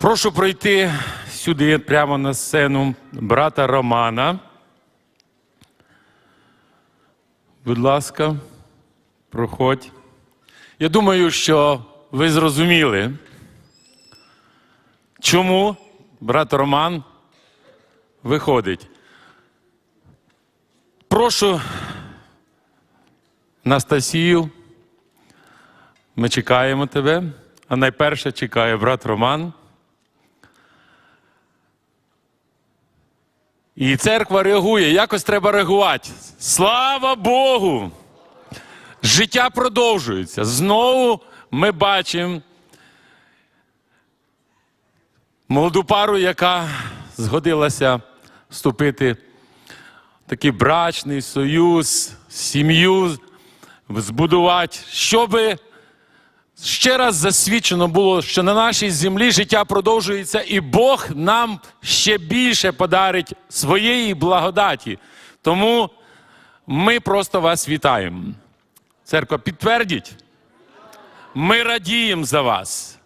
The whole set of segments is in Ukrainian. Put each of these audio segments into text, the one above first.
Прошу пройти сюди, прямо на сцену, брата Романа. Будь ласка, проходь. Я думаю, що ви зрозуміли, чому брат Роман виходить. Прошу Настасію. Ми чекаємо тебе. А найперше чекає брат Роман. І церква реагує. Якось треба реагувати. Слава Богу! Життя продовжується. Знову ми бачимо молоду пару, яка згодилася вступити в такий брачний союз, сім'ю збудувати, щоби ще раз засвідчено було, що на нашій землі життя продовжується, і Бог нам ще більше подарить своєї благодаті. Тому ми просто вас вітаємо. Церква, підтвердіть. Ми радіємо за вас.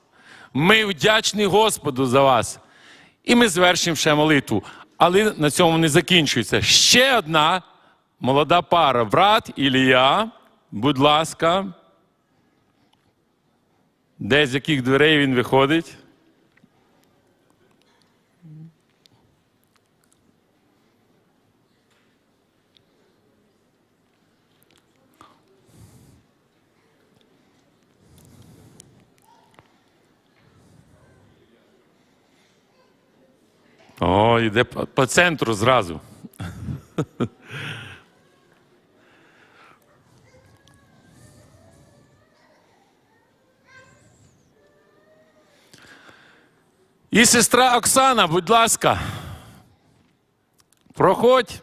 Ми вдячні Господу за вас. І ми звершимо ще молитву. Але на цьому не закінчується. Ще одна молода пара. Брат Ілія, будь ласка. Де з яких дверей він виходить? О, йде по, центру зразу. І сестра Оксана, будь ласка, проходь.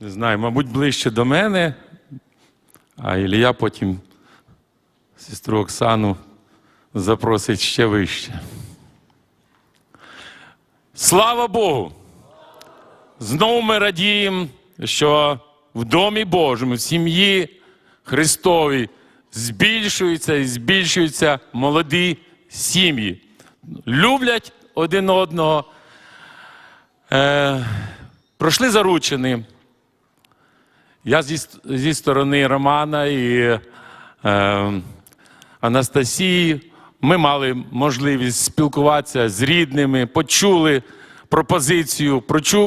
Не знаю, мабуть, ближче до мене, а Ілля потім сестру Оксану запросить ще вище. Слава Богу! Знову ми радіємо, що в Домі Божому, в сім'ї Христовій збільшуються і збільшуються молоді сім'ї. Люблять один одного. Е, пройшли заручені. Я зі, зі сторони Романа і е, Анастасії. Ми мали можливість спілкуватися з рідними, почули пропозицію,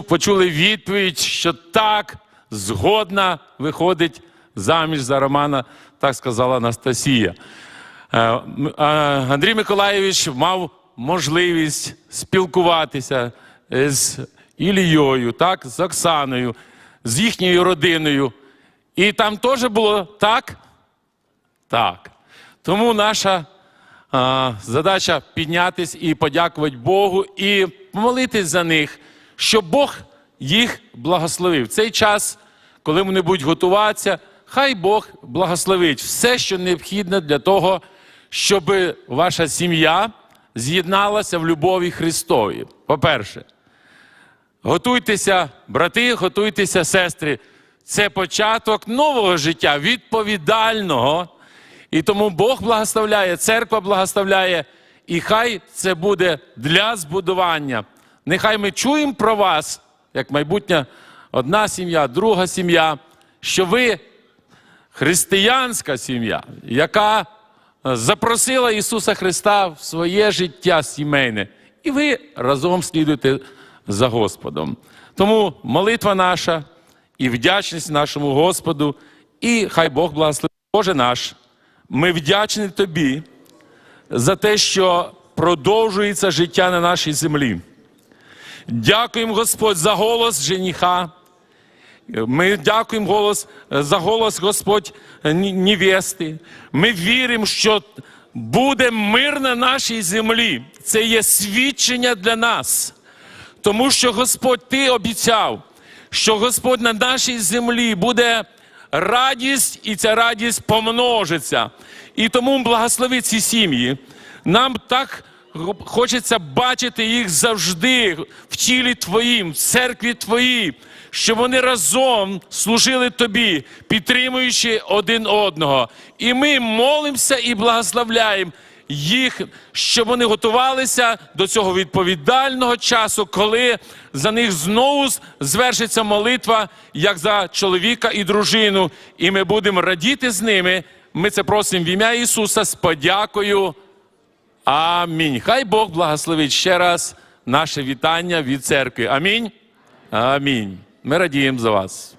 почули відповідь, що так, згодна виходить заміж за Романа, так сказала Анастасія. Е, Андрій Миколаєвич мав можливість спілкуватися е, з Ілією, так, з Оксаною, з їхньою родиною. І там теж було так? Так. Тому наша а, задача піднятись і подякувати Богу, і помолитись за них, щоб Бог їх благословив. Цей час, коли вони будуть готуватися, хай Бог благословить все, що необхідне для того, щоб ваша сім'я з'єдналася в любові Христові. По-перше, Готуйтеся, брати, готуйтеся, сестри. Це початок нового життя, відповідального. І тому Бог благословляє, церква благословляє, і хай це буде для збудування. Нехай ми чуємо про вас, як майбутня одна сім'я, друга сім'я, що ви християнська сім'я, яка е, запросила Ісуса Христа в своє життя сімейне, і ви разом слідуєте за Господом. Тому молитва наша і вдячність нашому Господу, і хай Бог благословить Боже наш. Ми вдячні Тобі за те, що продовжується життя на нашій землі. Дякуємо, Господь, за голос жениха. Ми дякуємо голос, за голос Господь ні- невести. Ми віримо, що буде мир на нашій землі. Це є свідчення для нас. Тому що Господь, Ти обіцяв, що Господь на нашій землі буде радість, і ця радість помножиться. І тому благослови ці сім'ї. Нам так хочеться бачити їх завжди в тілі Твоїм, в церкві Твоїй, щоб вони разом служили Тобі, підтримуючи один одного. І ми молимося і благословляємо. їх, щоб вони готувалися до цього відповідального часу, коли за них знову звершиться молитва, як за чоловіка і дружину. І ми будемо радіти з ними. Ми це просимо в ім'я Ісуса з подякою. Амінь. Хай Бог благословить ще раз наше вітання від церкви. Амінь. Амінь. Ми радіємо за вас.